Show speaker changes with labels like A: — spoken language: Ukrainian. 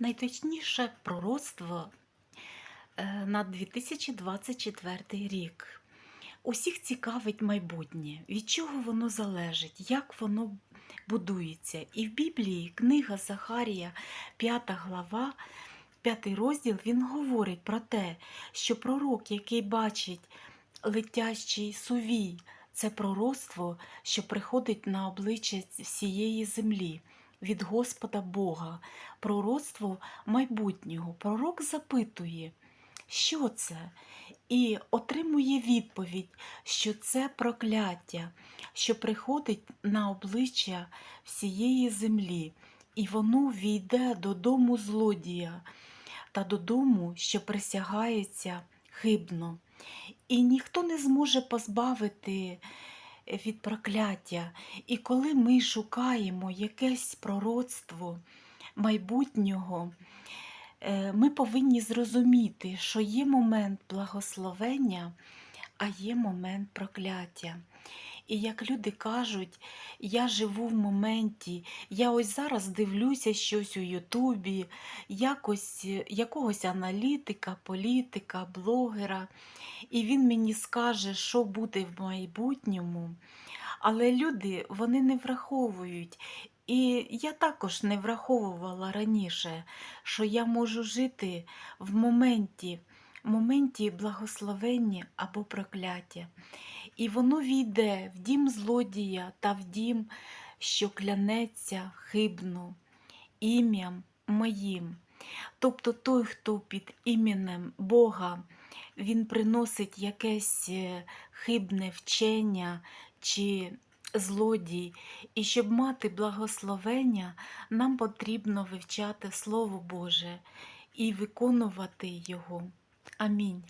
A: Найточніше пророцтво е, на 2024 рік. Усіх цікавить майбутнє, від чого воно залежить, як воно будується. І в Біблії книга Захарія, 5 глава, 5 розділ, він говорить про те, що пророк, який бачить летящий сувій, це пророцтво, що приходить на обличчя всієї землі від Господа Бога, пророцтво майбутнього. Пророк запитує, що це? І отримує відповідь, що це прокляття, що приходить на обличчя всієї землі, і воно війде додому злодія та додому, що присягається хибно. І ніхто не зможе позбавити від прокляття. І коли ми шукаємо якесь пророцтво майбутнього, е, ми повинні зрозуміти, що є момент благословення, а є момент прокляття. І як люди кажуть, я живу в моменті, я ось зараз дивлюся щось у Ютубі, якось, е, якогось аналітика, політика, блогера, і він мені скаже, що буде в майбутньому. Але люди вони не враховують. І я також не враховувала раніше, що я можу жити в моменті, моменті благословення або прокляття. І воно війде в дім злодія та в дім, що клянеться хибно ім'ям моїм. Тобто той, хто під іменем Бога, він приносить якесь е, хибне вчення чи злодій. І щоб мати благословення, нам потрібно вивчати Слово Боже і виконувати його. Амінь.